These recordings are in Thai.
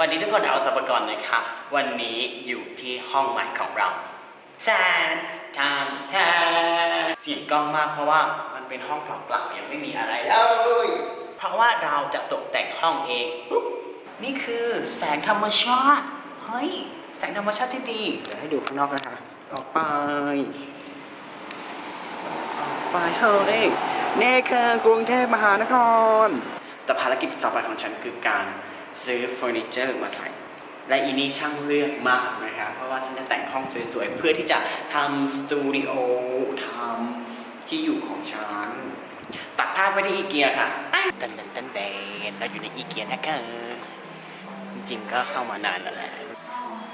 วันนี้ทุกคนเอาตะปกรณ์นะคะ วันนี้อยู่ที่ห้องใหม่ของเราแจนทำแทนเสียงกล้องมากเพราะว่ามันเป็นห้องเปล่าๆยังไม่มีอะไรเลยเพราะว่าเราจะตกแต่งห้องเองปุ๊บนี่คือแสงธรรมชาติเฮ้ยแสงธรรมชาติที่ดีเดี๋ยวให้ดูข้างนอกนะคะออกไปออกไปเฮ้ยนี่คือกรุงเทพมหานครแต่ภารกิจต่อไปของฉันคือการ ซื้อเฟอร์นิเจอร์มาใส่ และอีนี่ช่างเลือกมากนะคะเพราะว่าฉันจะแต่งห้องสวยๆ เพื่อที่จะทำสตูดิโอทำที่อยู่ของฉัน ตัดภาพไปที่อีเกียค่ะตันตันตันเดนเราอยู่ในอีเกียนะคะจริงๆก็เข้ามานานแล้วแหละ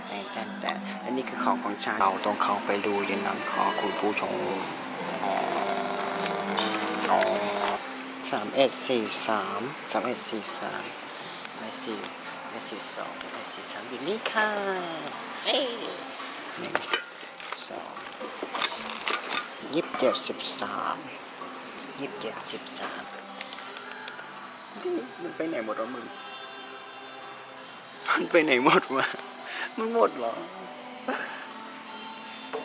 แต่แต่แต่อันนี้คือของของฉันเราต้องเข้าไปดูยันนังขอคุณผู้ชมสามเอ็ดสี่สามสามเอ็ดสี่สาม สามสี่สามสี่สองสามสี่สามอยู่นี่ค่ะเอ้ยหนึ่งสองยี่สิบเจ็ดสิบสามยี่สิบเจ็ดสิบสามมันไปไหนหมดวะมึง มันไปไหนหมดวะ มันหมดเหรอ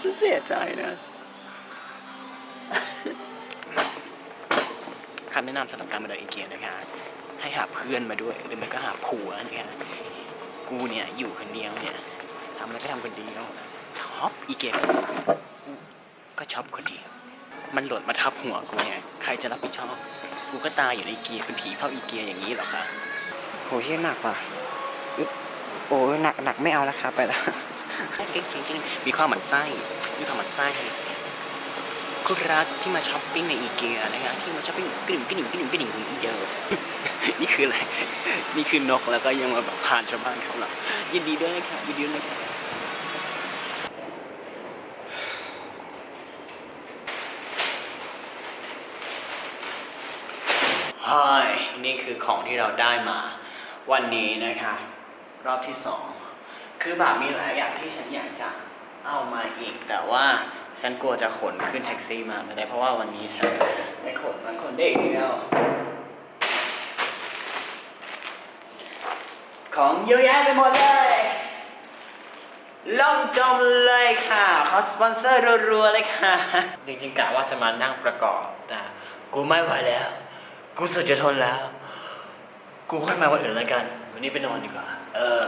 ฉันเสียใจนะคำแนะนำสำหรับการมาเดินอีเกียนะคะ ให้หาเพื่อนมาด้วย หรือไม่ก็หาผัวนะคะกูเนี่ยอยู่คนเดียวเนี่ยทำอะไรก็ทำคนเดียวชอบอีเกียก็ชอบคนเดียวมันหล่นมาทับหัวกูเนี่ยใครจะรับผิดชอบกูก็ตายอยู่ในอีเกียเป็นผีเฝ้าอีเกียอย่างนี้เหรอคะโหเฮียหนักว่ะอึ๊บโอ้ยหนักหนักไม่เอาแล้วครับไปแล้วเก่งเก่งเก่งมีความหมั่นไส้มีความหมั่นไส้ คุณรักที่มาช้อปปิ้งในอีเกียนะครับที่มาช้อปปิ้งกระดิ่งกระดิ่งกระดิ่งกระดิ่งเยอะนี่คืออะไรนี่คือนกแล้วก็ยังมาแบบผ่านชาวบ้านเขาหรอยินดีด้วยนะครับยินดีด้วยนะครับเฮ้ยนี่คือของที่เราได้มา วันนี้นะคะ รอบที่สองคือแบบมีหลายอย่างที่ฉันอยากจะเอามาอีกแต่ว่า ฉันกลัวจะขนขึ้นแท็กซี่มาไม่ได้เพราะว่าวันนี้ฉันได้ขนมาขนได้อีกแล้ว ของเยอะแยะไปหมดเลยล่มจมเลยค่ะขอสปอนเซอร์รัวๆเลยค่ะ จริงๆกะว่าจะมานั่งประกอบแต่กูไม่ไหวแล้ว กูสุดจะทนแล้ว กูค่อยมาวันอื่นแล้วกัน วันนี้ไปนอนดีกว่า เออ